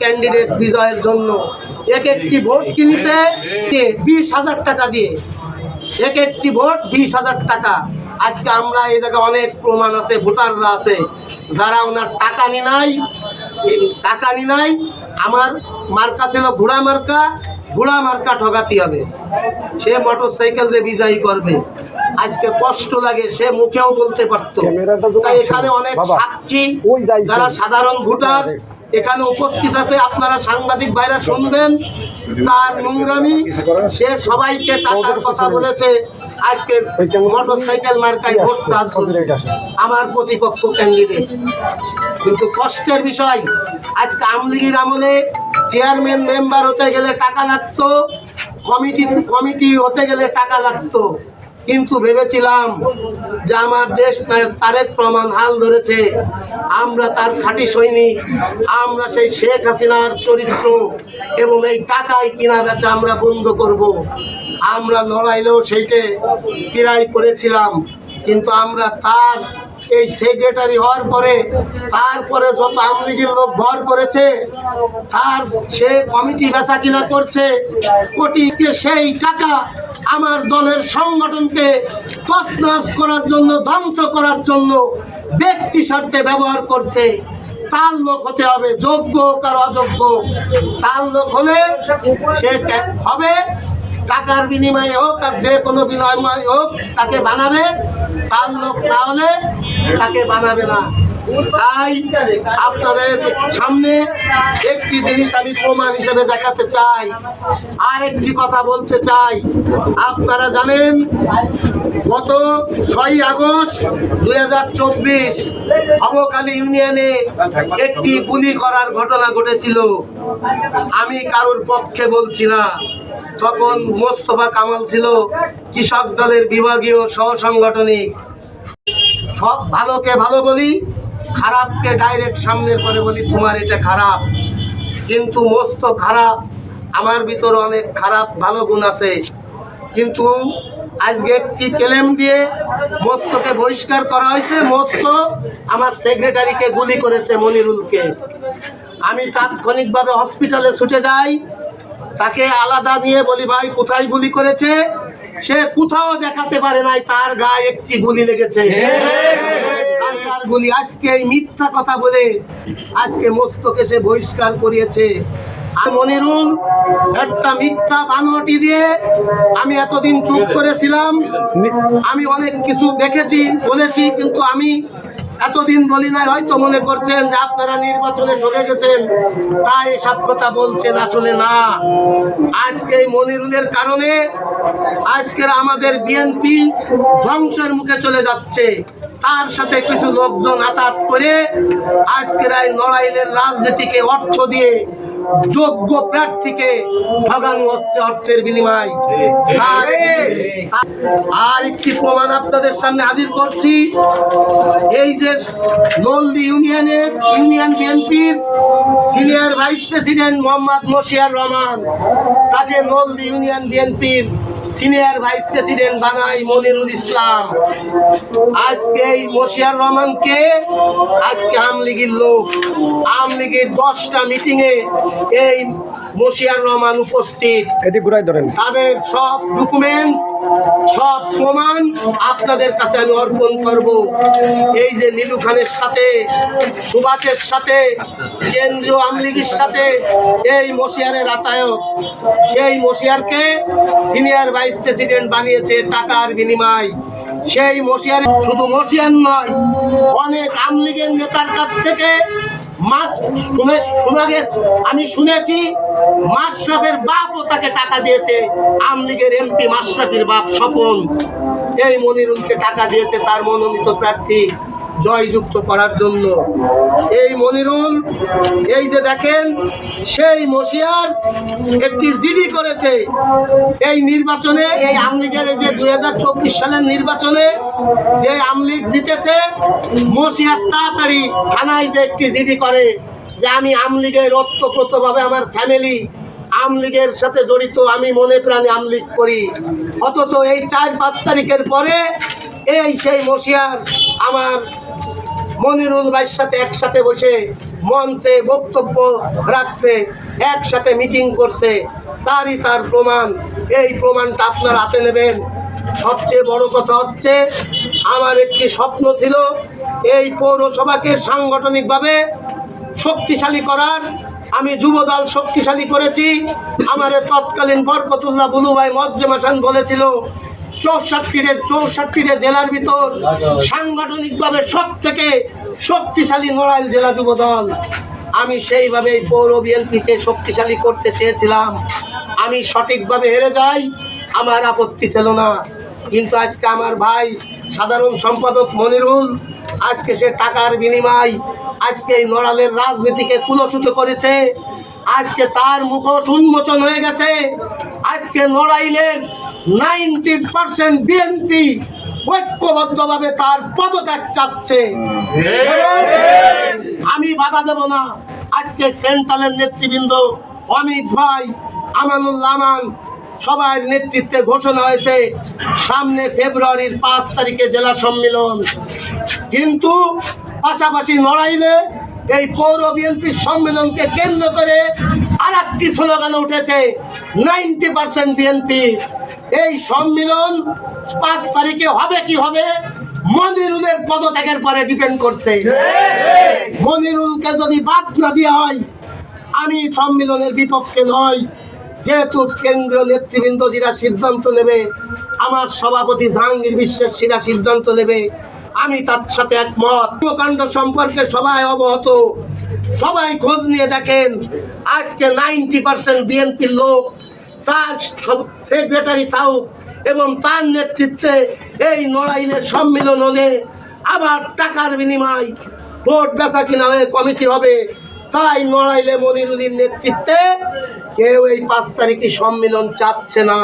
Candidate বিজয়ের জন্য। এক একটি ভোট কিনিতে বিশ হাজার টাকা দিয়ে। এক একটি ভোট বিশ হাজার টাকা। আজকে আমরা এই জায়গায় অনেক প্রমাণ আছে ভোটাররা আছে। যারা ওনার টাকা নি নাই টাকা নি নাই আমার মার্কা ছিল ঘোড়া মার্কা ঘোড়া মার্কা ঠগাতে হবে। সে মোটর সাইকেল রে বিজয়ী করবে। আজকে কষ্ট লাগে সে মুখেও বলতে পারতো। তাই এখানে অনেক সাক্ষী যারা সাধারণ ভোটার এখানে উপস্থিত আছে, আপনারা সাংবাদিক ভাইরা শুনবেন, তার নোংরামি, সে সবাইকে টাকার কথা বলেছে, আজকে মোটর সাইকেল মার্কায় ভোট আমার প্রতিপক্ষ ক্যান্ডিডেট কিন্তু কষ্টের বিষয়, আজকে আমলিগির আমলে চেয়ারম্যান মেম্বার হতে গেলে টাকা লাগতো কমিটি কমিটি হতে গেলে টাকা লাগতো। কিন্তু ভেবেছিলাম যে আমার দেশ নায়ক তারেক প্রমাণ হাল ধরেছে আমরা তার খাঁটি সৈনিক, আমরা সেই শেখ হাসিনার চরিত্র এবং এই টাকায় কিনা বেচা আমরা বন্ধ করব। আমরা লড়াইলেও সেইটে পিরাই করেছিলাম কিন্তু আমরা তার এই সেক্রেটারি হওয়ার পরে, তারপরে যত আমলিগের লোক ভর করেছে, তার সে কমিটি বেচা কিনা করছে কোটিকে সেই টাকা আমার দলের সংগঠনকে তছনছ করার জন্য, ধ্বংস করার জন্য ব্যক্তি স্বার্থে ব্যবহার করছে। তার লোক হতে হবে যোগ্য হোক আর অযোগ্য। তার লোক হলে সে হবে। টাকার বিনিময়ে হোক আর যে কোনো বিনিময়ে হোক তাকে বানাবে। তার লোক তাহলে তাকে বানাবে না। তাই আপনাদের সামনে একটি জিনিস আমি প্রমাণ হিসেবে দেখাতে চাই আর একটি কথা বলতে চাই। আপনারা জানেন, গত ছয় আগস্ট দুই হাজার চব্বিশ হবকালী ইউনিয়নে একটি গুলি করার ঘটনা ঘটেছিল। আমি কারোর পক্ষে বলছি না। তখন মোস্তফা কামাল ছিল কৃষক দলের বিভাগীয় সহ সাংগঠনিক সব ভালোকে ভালো বলি খারাপকে ডাইরেক্ট সামনের করে বলি, তোমার এটা খারাপ, কিন্তু মস্ত খারাপ, আমার ভিতরে অনেক খারাপ, ভালো গুণ আছে। কিন্তু আজকে একটি ক্লেম দিয়ে মস্তকে বহিষ্কার করা হয়েছে, মস্ত আমার সেক্রেটারিকে গুলি করেছে মনিরুলকে। আমি তাৎক্ষণিকভাবে হসপিটালে ছুটে যাই, তাকে আলাদা নিয়ে বলি, ভাই, কোথায় গুলি করেছে? সে কোথাও দেখাতে পারে নাই, তার গায়ে একটি গুলি লেগেছে। গুলি আজকে এই মিথ্যা কথা বলে আজকে মস্তকে সে বহিষ্কার করিয়েছে। আর মনিরুল একটা মিথ্যা বানোয়াটি দিয়ে আমি এতদিন চুপ করেছিলাম, আমি অনেক কিছু দেখেছি, বলেছি, কিন্তু আমি এতদিন বলি নাই, হয়তো মনে করছেন যে আপনারা নির্বাচনে ঢুকে গেছেন, তাই এসব কথা বলছেন, আসলে না। আজকে এই মনিরুলের কারণে আজকের আমাদের বিএনপি ধ্বংসের মুখে চলে যাচ্ছে। তার সাথে কিছু লোকজন আতাত করে আজকের এই নড়াইলের রাজনীতিকে অর্থ দিয়ে যোগ্য প্রার্থীকে ঠগানো হচ্ছে অর্থের বিনিময়। আর একটি প্রমাণ আপনাদের সামনে হাজির করছি। এই যে নলদি ইউনিয়নের, ইউনিয়ন বিএনপির senior vice president Mohammad Moshiar Rahman, তাকে নলদি ইউনিয়ন বিএনপির সিনিয়র ভাইস প্রেসিডেন্ট বানাই মনিরুল ইসলাম। আজকে এই মশিয়ার রহমানকে আজকে আমলিগের লোক আমলিগের দশটা মিটিংয়ে এই মশিয়ার রহমান উপস্থিত। এদিক ঘুরাই ধরেন। তাদের সব ডকুমেন্টস সব প্রমাণ আপনাদের কাছে আমি অর্পণ করব। এই যে নীলু খানের সাথে সুভাষের সাথে কেন্দ্রীয় আমলিগের সাথে এই মশিয়ারের আতায়ক সেই মশিয়ারকে সিনিয়র ভাইস প্রেসিডেন্ট বানিয়েছে টাকার বিনিময়। সেই মশিয়ার শুধু মশিয়ার নয়, অনেক আমলিগের নেতার কাছ থেকে শোনা গেছে। আমি শুনেছি, মাশরাফের বাপও তাকে টাকা দিয়েছে। আমলিগের এমপি মাশরাফির বাপ স্বপন। এই মনিরুলকে টাকা দিয়েছে তার মনোনীত প্রার্থী। জয়যুক্ত করার জন্য। এই মনিরুল, এই যে দেখেন, সেই মশিয়ার একটি জিডি করেছে। এই নির্বাচনে, এই আমলিগের এই যে দু হাজার চব্বিশ সালের নির্বাচনে যে আমলিগ জিতেছে মশিয়ার তাড়াতাড়ি থানায় যে একটি জিডি করে যে আমি আমলিগের ওতপ্রোতভাবে আমার ফ্যামিলি আমলিগের সাথে জড়িত, আমি মনে প্রাণে আমলিগ করি। অথচ এই চার পাঁচ তারিখের পরে এই সেই মশিয়ার আমার মনিরুল ভাইয়ের সাথে একসাথে বসে মঞ্চে বক্তব্য রাখছে, একসাথে মিটিং করছে। তারই তার প্রমাণ। এই প্রমাণটা আপনার হাতে নেবেন। সবচেয়ে বড় কথা হচ্ছে, আমার একটি স্বপ্ন ছিল এই পৌরসভাকে সাংগঠনিকভাবে শক্তিশালী করার। আমি যুবদল শক্তিশালী করেছি। আমার তৎকালীন বরকতুল্লাহ বুলুভাই মজ্জেমাসান বলেছিল চৌষট্টিরে চৌষট্টিরে জেলার ভিতর সাংগঠনিকভাবে সব থেকে শক্তিশালী নড়াইল জেলা যুবদল। আমি সেইভাবে পৌর বিএনপিকে শক্তিশালী করতে চেয়েছিলাম। আমি সঠিকভাবে হেরে যাই, আমার আপত্তি ছিল না। কিন্তু আজকে আমার ভাই সাধারণ সম্পাদক মনিরুল, আজকে সে টাকার বিনিময় আজকে এই নড়ালের রাজনীতিকে কুলসুত করেছে। আজকে তার মুখোশ উন্মোচন হয়ে গেছে। আজকে নড়াইলের নাইনটি পার্সেন্ট বিএনপি ঐক্যবদ্ধভাবে তার পদত্যাগ চাচ্ছে। আমি বাধা দেব না। আজকে সেন্ট্রালের নেতৃবৃন্দ অমিত ভাই আমানুল্লাহ আমান সবার নেতৃত্বে ঘোষণা হয়েছে, সামনে ফেব্রুয়ারির পাঁচ তারিখে জেলা সম্মেলন। কিন্তু পাশাপাশি নড়াইলে এই পৌর বিএনপির সম্মেলনকে কেন্দ্র করে আর একটি স্লোগান উঠেছে, নাইনটি পার্সেন্ট বিএনপি এই সম্মেলন পাঁচ তারিখে হবে কি হবে? মনিরুলের পদত্যাগের পরে ডিপেন্ড করছে। মনিরুলকে যদি বাদ না দেওয়া হয়, আমি সম্মেলনের বিপক্ষে নয়। যেহেতু কেন্দ্রীয় নেতৃবৃন্দ যেটা সিদ্ধান্ত নেবে, আমার সভাপতি জাহাঙ্গীর বিশ্বের সেটা সিদ্ধান্ত নেবে, আমি তার সাথে একমত। কর্মকাণ্ড সম্পর্কে সবাই অবহত। সবাই খোঁজ নিয়ে দেখেন, আজকে নাইনটি পার্সেন্ট বিএনপির লোক, তার সেক্রেটারি থাকুক এবং তার নেতৃত্বে এই নড়াইলের সম্মিলন হলে আবার টাকার বিনিময় ভোট বেচা কিনা হয়ে কমিটি হবে। তাই নড়াইলে মনিরুদ্দিন নেতৃত্বে কেউ এই পাঁচ তারিখে সম্মেলন চাচ্ছে না।